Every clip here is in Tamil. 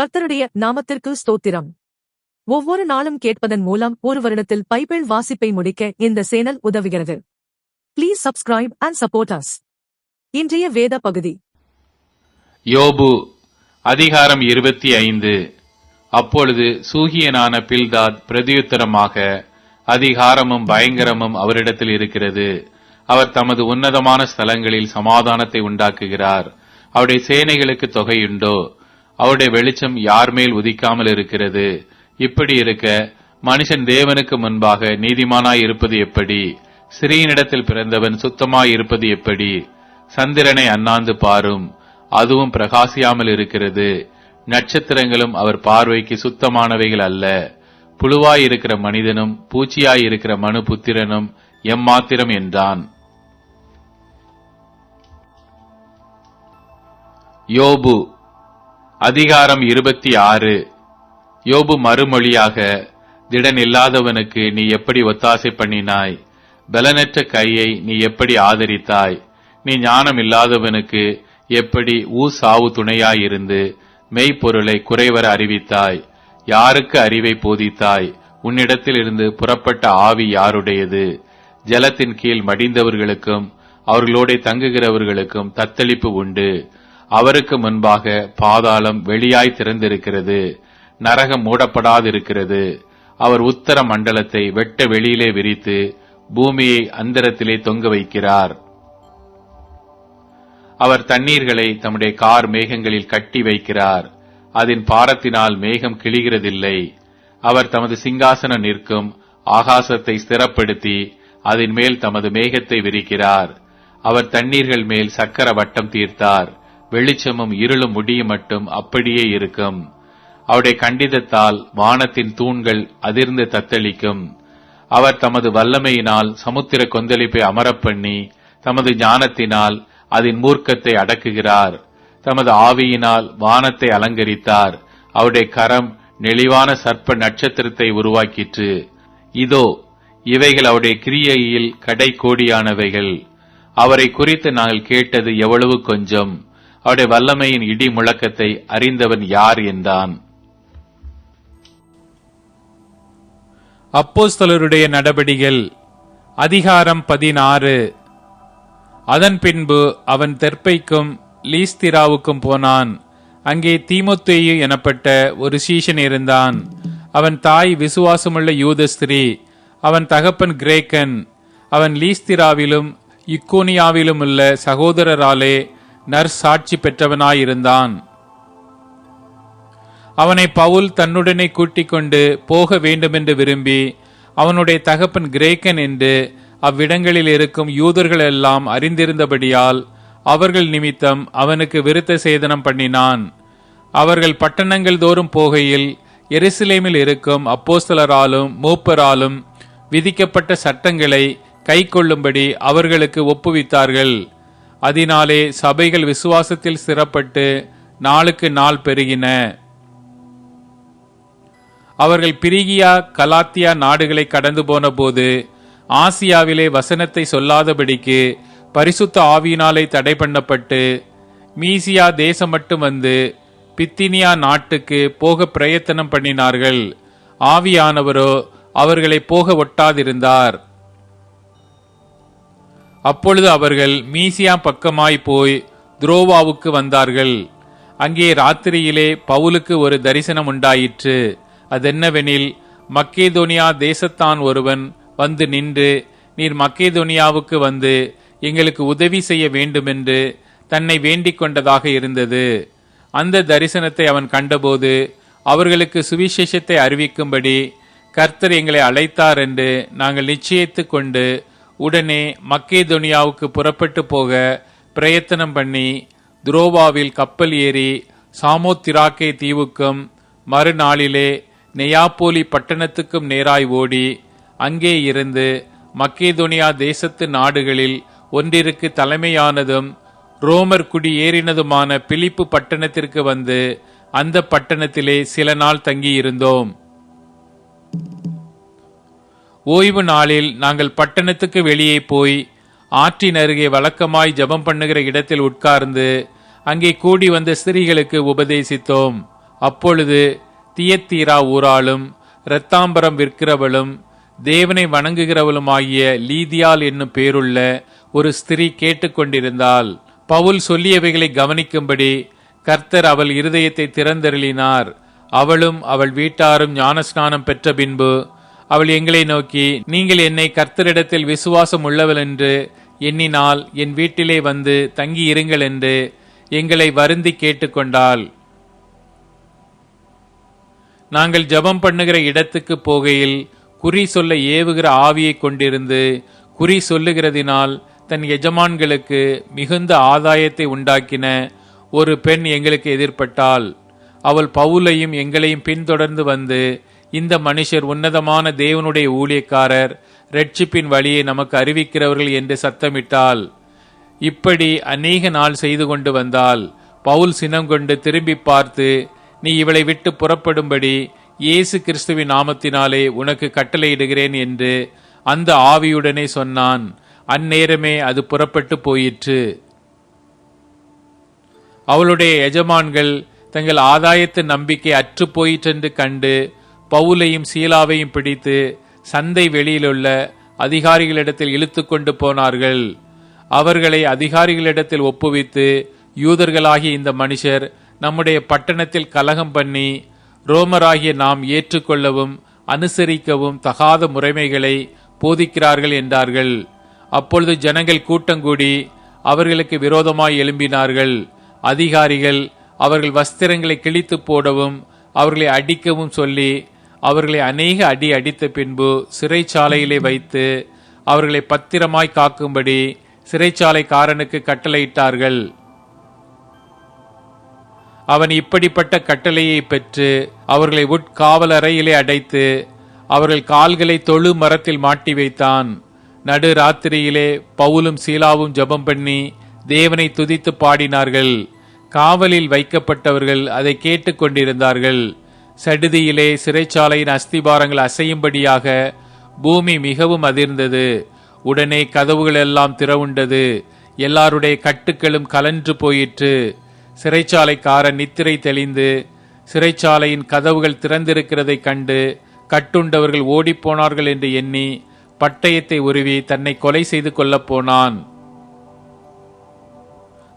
கர்த்தருடைய நாமத்திற்கு ஸ்தோத்திரம். ஒவ்வொரு நாளும் கேட்பதன் மூலம் ஒரு வருடத்தில் பைபிள் வாசிப்பை முடிக்க இந்த சேனல் உதவுகிறது. Please subscribe and support us இன்றைய வேத பகுதி. யோபு அதிகாரம் இருபத்தி ஐந்து. அப்பொழுது சூகியனான பில்தாத் பிரதியுத்தரமாக அதிகாரமும் பயங்கரமும் அவரிடத்தில் இருக்கிறது. அவர் தமது உன்னதமான ஸ்தலங்களில் சமாதானத்தை உண்டாக்குகிறார். அவருடைய சேனைகளுக்கு தொகையுண்டோ? அவருடைய வெளிச்சம் யார் மேல் உதிக்காமல் இருக்கிறது? இப்படி இருக்க மனுஷன் தேவனுக்கு முன்பாக நீதிமானாய் இருப்பது எப்படி? சிறியனிடத்தில் பிறந்தவன் சுத்தமாய் இருப்பது எப்படி? சந்திரனை அண்ணாந்து பாரும். அதுவும் பிரகாசியாமல் இருக்கிறது. நட்சத்திரங்களும் அவர் பார்வைக்கு சுத்தமானவைகள் அல்ல. புழுவாய் இருக்கிற மனிதனும் பூச்சியாய் இருக்கிற மனு புத்திரனும் எம்மாத்திரம் என்றான். யோபு அதிகாரம் இருபத்தி ஆறு. யோபு மறுமொழியாக திடன் இல்லாதவனுக்கு நீ எப்படி ஒத்தாசை பண்ணினாய்? பலனற்ற கையை நீ எப்படி ஆதரித்தாய்? நீ ஞானம் இல்லாதவனுக்கு எப்படி ஊ சாவு துணையாயிருந்து மெய்ப்பொருளை குறைவர அறிவித்தாய்? யாருக்கு அறிவை போதித்தாய்? உன்னிடத்தில் இருந்து புறப்பட்ட ஆவி யாருடையது? ஜலத்தின் கீழ் மடிந்தவர்களுக்கும் அவர்களோட தங்குகிறவர்களுக்கும் தத்தளிப்பு உண்டு. அவருக்கு முன்பாக பாதாளம் வெளியாய் திறந்திருக்கிறது. நரகம் மூடப்படாதிருக்கிறது. அவர் உத்தர மண்டலத்தை வெட்ட வெளியிலே விரித்து பூமியை அந்தரத்திலே தொங்க வைக்கிறார். அவர் தண்ணீர்களை தம்முடைய கார் மேகங்களில் கட்டி வைக்கிறார். அதன் பாரத்தினால் மேகம் கிழிகிறதில்லை. அவர் தமது சிங்காசனம் நிற்கும் ஆகாசத்தை ஸ்திரப்படுத்தி அதன் மேல் தமது மேகத்தை விரிக்கிறார். அவர் தண்ணீர்கள் மேல் சக்கர வட்டம் தீர்த்தார். வெளிச்சமும் இருளும் முடியும் மட்டும் அப்படியே இருக்கும். அவருடைய கண்டிதத்தால் வானத்தின் தூண்கள் அதிர்ந்து தத்தளிக்கும். அவர் தமது வல்லமையினால் சமுத்திர கொந்தளிப்பை அமரப்பண்ணி தமது ஞானத்தினால் அதன் மூர்க்கத்தை அடக்குகிறார். தமது ஆவியினால் வானத்தை அலங்கரித்தார். அவருடைய கரம் நெளிவான சர்ப்ப நட்சத்திரத்தை உருவாக்கிற்று. இதோ இவைகள் அவருடைய கிரியையில் கடை கோடியானவைகள் அவரை குறித்து நாங்கள் கேட்டது எவ்வளவு கொஞ்சம். அவருடைய வல்லமையின் இடி முழக்கத்தை அறிந்தவன் யார் என்றான். அப்போஸ்தலருடைய நடபடிகள் அதிகாரம் பதினாறு. அதன் பின்பு அவன் தெற்பைக்கும் லீஸ்திராவுக்கும் போனான். அங்கே தீமுத்தேயு எனப்பட்ட ஒரு சீஷன் இருந்தான். அவன் தாய் விசுவாசமுள்ள யூதஸ்திரீ அவன் தகப்பன் கிரேக்கன். அவன் லீஸ்திராவிலும் இக்கோனியாவிலும் உள்ள சகோதரராலே நற்சாட்சி பெற்றவனாயிருந்தான். அவனை பவுல் தன்னுடனே கூட்டிக் கொண்டு போக வேண்டுமென்று விரும்பி அவனுடைய தகப்பன் கிரேக்கன் என்று அவ்விடங்களில் இருக்கும் யூதர்கள் எல்லாம் அறிந்திருந்தபடியால் அவர்கள் நிமித்தம் அவனுக்கு விருத்த சேதனம் பண்ணினான். அவர்கள் பட்டணங்கள் தோறும் போகையில் எருசலேமில் இருக்கும் அப்போஸ்தலராலும் மூப்பராலும் விதிக்கப்பட்ட சட்டங்களை கை கொள்ளும்படி அவர்களுக்கு ஒப்புவித்தார்கள். அதனாலே சபைகள் விசுவாசத்தில் சிறப்பட்டு நாளுக்கு நாள் பெருகின. அவர்கள் பிரிகியா கலாத்தியா நாடுகளை கடந்து போன போது ஆசியாவிலே வசனத்தை சொல்லாதபடிக்கு பரிசுத்த ஆவியினாலே தடை பண்ணப்பட்டு மீசியா தேசம் மட்டும் வந்து பித்தினியா நாட்டுக்கு போக பிரயத்தனம் பண்ணினார்கள். ஆவியானவரோ அவர்களை போக ஒட்டாதிருந்தார். அப்பொழுது அவர்கள் மீசியா பக்கமாய் போய் துரோவாவுக்கு வந்தார்கள். அங்கே ராத்திரியிலே பவுலுக்கு ஒரு தரிசனம் உண்டாயிற்று. அதென்னவெனில் மக்கேதோனியா தேசத்தான் ஒருவன் வந்து நின்று நீர் மக்கேதோனியாவுக்கு வந்து எங்களுக்கு உதவி செய்ய வேண்டுமென்று தன்னை வேண்டிக் கொண்டதாக இருந்தது. அந்த தரிசனத்தை அவன் கண்டபோது அவர்களுக்கு சுவிசேஷத்தை அறிவிக்கும்படி கர்த்தர் எங்களை அழைத்தார் என்று நாங்கள் நிச்சயித்து கொண்டு உடனே மக்கேதோனியாவுக்கு புறப்பட்டு போக பிரயத்தனம் பண்ணி துரோவாவில் கப்பல் ஏறி சாமோத்திராக்கே தீவுக்கும் மறுநாளிலே நெயாப்போலி பட்டணத்துக்கும் நேராய் ஓடி அங்கே இருந்து மக்கேதோனியா தேசத்து நாடுகளில் ஒன்றிற்கு தலைமையானதும் ரோமர் குடியேறினதுமான பிலிப்பு பட்டணத்திற்கு வந்து அந்த பட்டணத்திலே சில நாள் தங்கியிருந்தோம். ஓய்வு நாளில் நாங்கள் பட்டணத்துக்கு வெளியே போய் ஆற்றின் அருகே வழக்கமாய் ஜெபம் பண்ணுகிற இடத்தில் உட்கார்ந்து அங்கே கூடி வந்த ஸ்திரீகளுக்கு உபதேசித்தோம். அப்பொழுது தியத்தீரா ஊராளும் இரத்தாம்பரம் விற்கிறவளும் தேவனை வணங்குகிறவளுமாகிய லீதியால் என்னும் பேருள்ள ஒரு ஸ்திரீ கேட்டுக்கொண்டிருந்தாள் பவுல் சொல்லியவைகளை கவனிக்கும்படி கர்த்தர் அவள் இருதயத்தை திறந்தருளினார். அவளும் அவள் வீட்டாரும் ஞானஸ்நானம் பெற்ற பின்பு அவள் எங்களை நோக்கி நீங்கள் என்னை கர்த்தரிடத்தில் விசுவாசம் உள்ளவள் என்று எண்ணினால் என் வீட்டிலே வந்து தங்கி இருங்கள் என்று எங்களை வருந்தி கேட்டுக்கொண்டாள். நாங்கள் ஜெபம் பண்ணுகிற இடத்துக்கு போகையில் குறி சொல்ல ஏவுகிற ஆவியை கொண்டிருந்து குறி சொல்லுகிறதினால் தன் எஜமான்களுக்கு மிகுந்த ஆதாயத்தை உண்டாக்கின ஒரு பெண் எங்களுக்கு எதிர்ப்பட்டாள் அவள் பவுலையும் எங்களையும் பின்தொடர்ந்து வந்து இந்த மனுஷர் உன்னதமான தேவனுடைய ஊழியக்காரர் ரட்சிப்பின் வழியை நமக்கு அறிவிக்கிறவர்கள் என்று சத்தமிட்டாள் இப்படி அநேக நாள் செய்து கொண்டு வந்தால் பவுல் சினம் கொண்டு திரும்பி பார்த்து நீ இவளை விட்டு புறப்படும்படி இயேசு கிறிஸ்துவின் நாமத்தினாலே உனக்கு கட்டளையிடுகிறேன் என்று அந்த ஆவியுடனே சொன்னான். அந்நேரமே அது புறப்பட்டு போயிற்று. அவளுடைய எஜமான்கள் தங்கள் ஆதாயத்து நம்பிக்கை அற்று போயிற்றென்று கண்டு பவுலையும் சீலாவையும் பிடித்து சந்தை வெளியிலுள்ள அதிகாரிகளிடத்தில் இழுத்து கொண்டு போனார்கள். அவர்களை அதிகாரிகளிடத்தில் ஒப்புவித்து யூதர்களாகிய இந்த மனுஷர் நம்முடைய பட்டணத்தில் கலகம் பண்ணி ரோமராகிய நாம் ஏற்றுக்கொள்ளவும் அனுசரிக்கவும் தகாத முறைமைகளை போதிக்கிறார்கள் என்றார்கள். அப்பொழுது ஜனங்கள் கூட்டங்கூடி அவர்களுக்கு விரோதமாய் எழும்பினார்கள். அதிகாரிகள் அவர்கள் வஸ்திரங்களை கிழித்து போடவும் அவர்களை அடிக்கவும் சொல்லி அவர்களை அநேக அடி அடித்த பின்பு சிறைச்சாலையிலே வைத்து அவர்களை பத்திரமாய் காக்கும்படி சிறைச்சாலைக்காரனுக்கு கட்டளையிட்டார்கள். அவன் இப்படிப்பட்ட கட்டளையை பெற்று அவர்களை உட்காவல் அறையிலே அடைத்து அவர்கள் கால்களை தொழு மரத்தில் மாட்டி வைத்தான். நடு ராத்திரியிலே பவுலும் சீலாவும் ஜெபம் பண்ணி தேவனை துதித்து பாடினார்கள். காவலில் வைக்கப்பட்டவர்கள் அதை கேட்டுக்கொண்டிருந்தார்கள் சடுதியிலே சிறைச்சாலையின் அஸ்திபாரங்கள் அசையும்படியாக பூமி மிகவும் அதிர்ந்தது. உடனே கதவுகள் எல்லாம் திறவுண்டது. எல்லாருடைய கட்டுக்களும் கலன்று போயிற்று. சிறைச்சாலைக்காரன் நித்திரை தெளிந்து சிறைச்சாலையின் கதவுகள் திறந்திருக்கிறதைக் கண்டு கட்டுண்டவர்கள் ஓடிப்போனார்கள் என்று எண்ணி பட்டயத்தை உருவி தன்னை கொலை செய்து கொள்ளப் போனான்.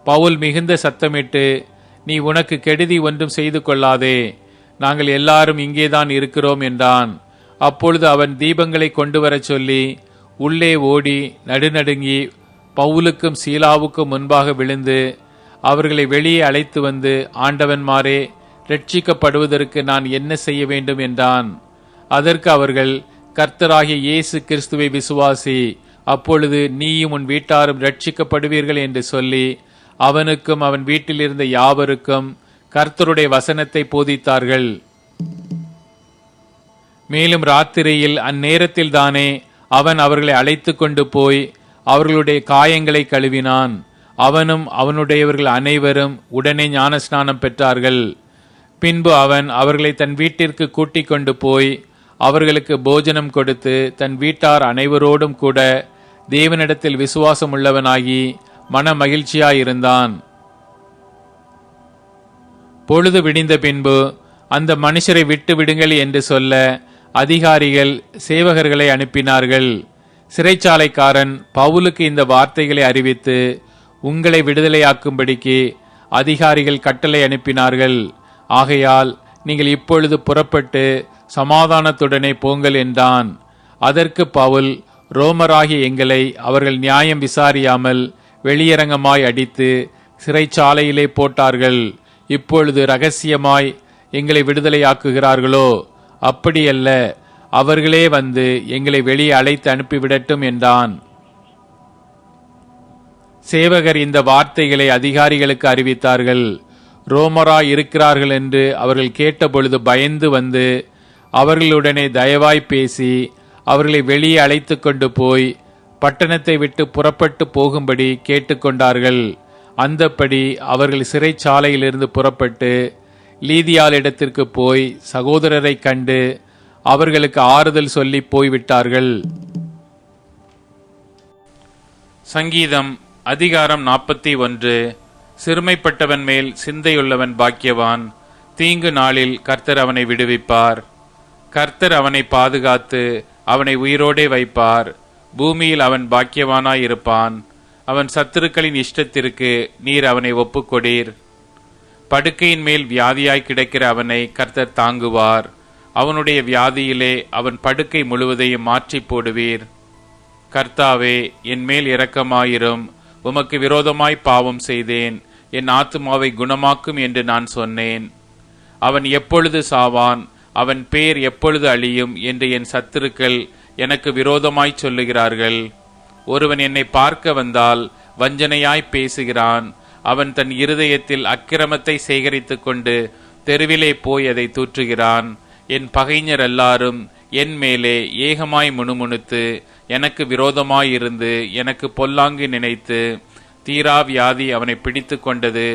பவுல் மிகுந்த சத்தமிட்டு நீ உனக்கு கெடுதி ஒன்றும் செய்து கொள்ளாதே. நாங்கள் எல்லாரும் இங்கேதான் இருக்கிறோம் என்றான். அப்பொழுது அவன் தீபங்களை கொண்டு வரச் சொல்லி உள்ளே ஓடி நடுநடுங்கி பவுலுக்கும் சீலாவுக்கும் முன்பாக விழுந்து அவர்களை வெளியே அழைத்து வந்து ஆண்டவன்மாரே ரட்சிக்கப்படுவதற்கு நான் என்ன செய்ய வேண்டும் என்றான். அதற்கு அவர்கள் கர்த்தராகிய இயேசு கிறிஸ்துவை விசுவாசி அப்பொழுது நீயும் உன் வீட்டாரும் ரட்சிக்கப்படுவீர்கள் என்று சொல்லி அவனுக்கும் அவன் வீட்டில் இருந்த யாவருக்கும் கர்த்தருடைய வசனத்தை போதித்தார்கள். மேலும் ராத்திரியில் அந்நேரத்தில் தானே அவன் அவர்களை அழைத்து கொண்டு போய் அவர்களுடைய காயங்களை கழுவினான். அவனும் அவனுடையவர்கள் அனைவரும் உடனே ஞானஸ்நானம் பெற்றார்கள். பின்பு அவன் அவர்களை தன் வீட்டிற்கு கூட்டிக் கொண்டு போய் அவர்களுக்கு போஜனம் கொடுத்து தன் வீட்டார் அனைவரோடும் கூட தேவனிடத்தில் விசுவாசம் உள்ளவனாகி மன மகிழ்ச்சியாயிருந்தான் பொழுது விடிந்த பின்பு அந்த மனுஷரை விட்டு விடுங்கள் என்று சொல்ல அதிகாரிகள் சேவகர்களை அனுப்பினார்கள். சிறைச்சாலைக்காரன் பவுலுக்கு இந்த வார்த்தைகளை அறிவித்து உங்களை விடுதலையாக்கும்படிக்கு அதிகாரிகள் கட்டளை அனுப்பினார்கள். ஆகையால் நீங்கள் இப்பொழுது புறப்பட்டு சமாதானத்துடனே போங்கள் என்றான். அதற்கு பவுல் ரோமராகிய எங்களை அவர்கள் நியாயம் விசாரியாமல் வெளியரங்கமாய் அடித்து சிறைச்சாலையிலே போட்டார்கள். இப்பொழுது ரகசியமாய் எங்களை விடுதலையாக்குகிறார்களோ? அப்படியல்ல அவர்களே வந்து எங்களை வெளியே அழைத்து அனுப்பிவிடட்டும் என்றான். சேவகர் இந்த வார்த்தைகளை அதிகாரிகளுக்கு அறிவித்தார்கள். ரோமரா இருக்கிறார்கள் என்று அவர்கள் கேட்டபொழுது பயந்து வந்து அவர்களுடனே தயவாய் பேசி அவர்களை வெளியே அழைத்து கொண்டு போய் பட்டணத்தை விட்டு புறப்பட்டு போகும்படி கேட்டுக்கொண்டார்கள் அந்தப்படி அவர்கள் சிறைச்சாலையிலிருந்து புறப்பட்டு லீதியாளிடத்திற்கு போய் சகோதரரை கண்டு அவர்களுக்கு ஆறுதல் சொல்லி போய்விட்டார்கள். சங்கீதம் அதிகாரம் நாற்பத்தி ஒன்று. சிறுமைப்பட்டவன் மேல் சிந்தையுள்ளவன் பாக்கியவான் தீங்கு நாளில் கர்த்தர் அவனை விடுவிப்பார். கர்த்தர் அவனை பாதுகாத்து அவனை உயிரோடே வைப்பார். பூமியில் அவன் பாக்கியவானாயிருப்பான். அவன் சத்துருக்களின் இஷ்டத்திற்கு நீர் அவனை ஒப்புக்கொடீர். படுக்கையின் மேல் வியாதியாய் கிடக்கிற அவனை கர்த்தர் தாங்குவார். அவனுடைய வியாதியிலே அவன் படுக்கை முழுவதையும் மாற்றி போடுவீர். கர்த்தாவே என் மேல் இரக்கமாயிரும். உமக்கு விரோதமாய் பாவம் செய்தேன். என் ஆத்துமாவை குணமாக்கும் என்று நான் சொன்னேன். அவன் எப்பொழுது சாவான்? அவன் பேர் எப்பொழுது அழியும்? என்று என் சத்துருக்கள் எனக்கு விரோதமாய் சொல்லுகிறார்கள். ஒருவன் என்னை பார்க்க வந்தால் வஞ்சனையாய் பேசுகிறான். அவன் தன் இருதயத்தில் அக்கிரமத்தை சேகரித்துக் கொண்டு தெருவிலே போய் அதை தூற்றுகிறான். என் பகைஞர் எல்லாரும் என் மேலே ஏகமாய் முணுமுணுத்து எனக்கு விரோதமாயிருந்து எனக்கு பொல்லாங்கு நினைத்து தீரா வியாதி அவனை பிடித்து கொண்டது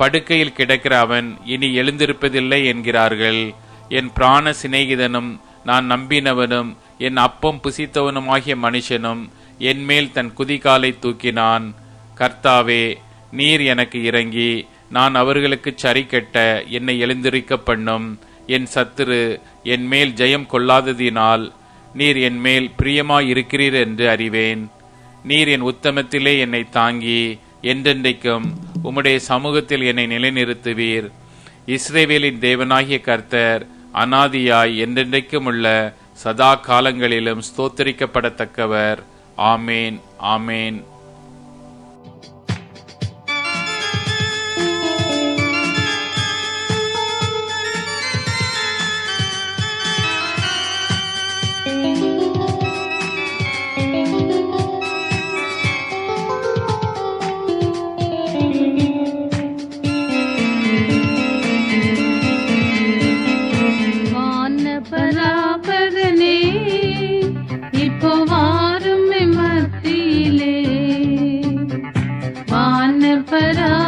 படுக்கையில் கிடக்கிற அவன் இனி எழுந்திருப்பதில்லை என்கிறார்கள். என் பிராண சிநேகிதனும் நான் நம்பினவனும் என் அப்பம் புசித்தவனுமாகிய மனுஷனும் என் மேல் தன் குதிகாலை தூக்கினான் கர்த்தாவே நீர் எனக்கு இறங்கி நான் அவர்களுக்கு சரி கட்ட என்னை எழுந்திருக்க பண்ணும். என் சத்துரு என் மேல் ஜெயம் கொள்ளாததினால் நீர் என் மேல் பிரியமாயிருக்கிறீர் என்று அறிவேன். நீர் என் உத்தமத்திலே என்னை தாங்கி என்றென்றைக்கும் உம்முடைய சமூகத்தில் என்னை நிலைநிறுத்துவீர். இஸ்ரேவேலின் தேவனாகிய கர்த்தர் அனாதியாய் என்றென்றைக்கும் உள்ள சதா காலங்களிலும் ஸ்தோத்தரிக்கப்படத்தக்கவர். ஆமேன் ஆமேன் फरा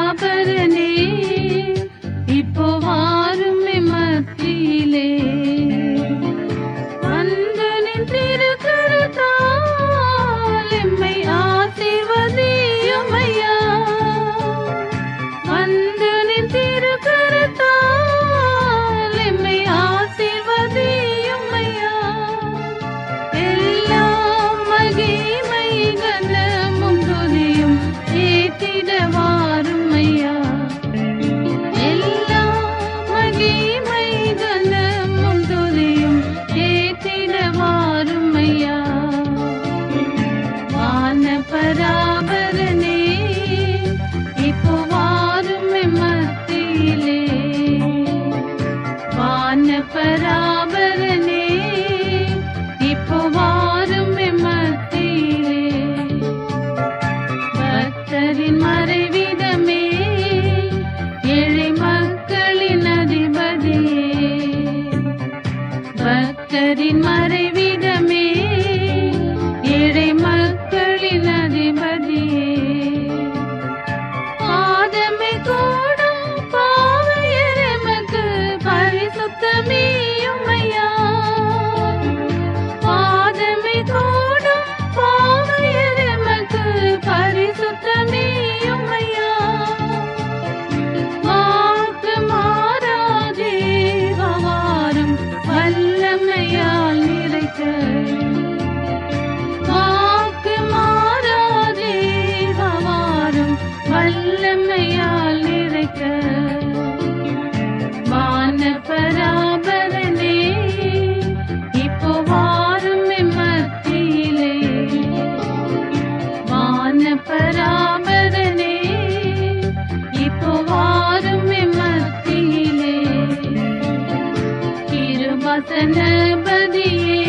வசனபதியே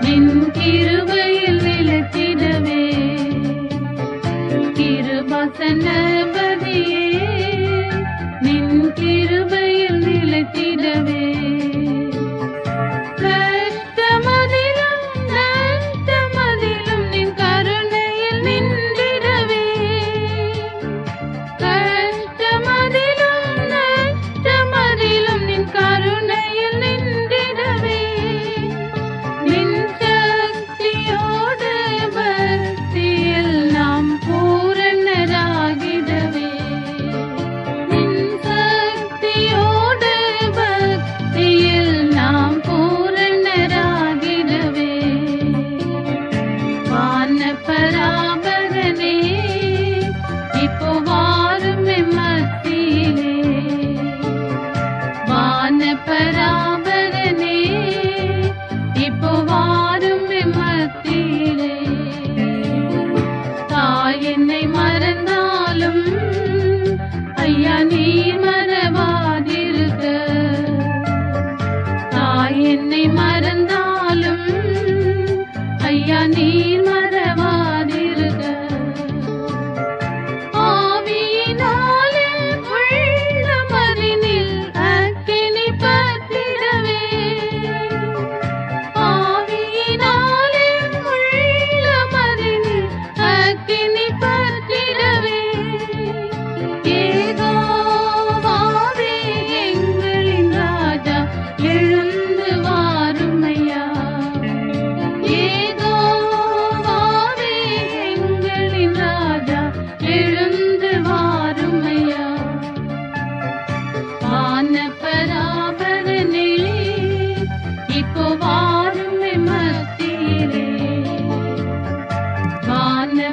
நின் கிருபையில் நிலத்திடவே. கிருபசனபதி